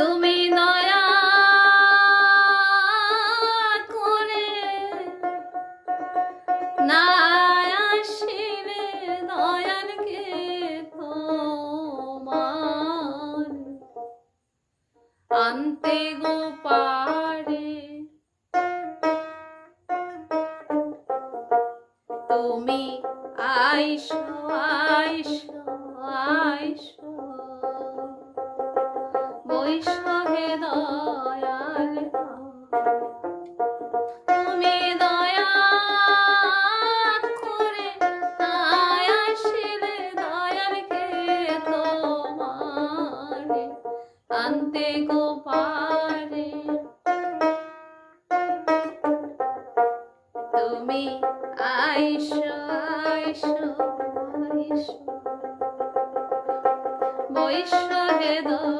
তুমি দয়া করে না আসিলে দয়ালকে তোমার আনতে গো পারে তুমি আইসো আনতে গো পারে তুমি আইসো আইসো আইসো। বৈশহে দয়ার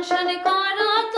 দংশন করো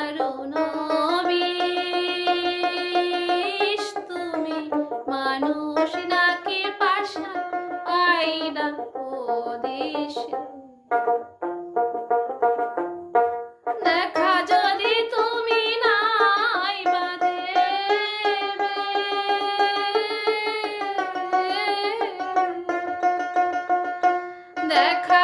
নাকি পাশা পাই না দেশ দেখা। দেখা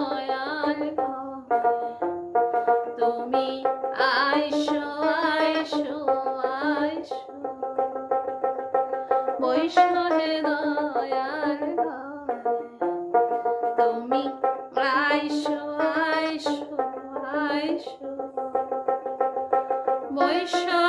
বৈষ্ণবে দয়াল তুমি আইসো আইসো আইসো। বৈষ্ণব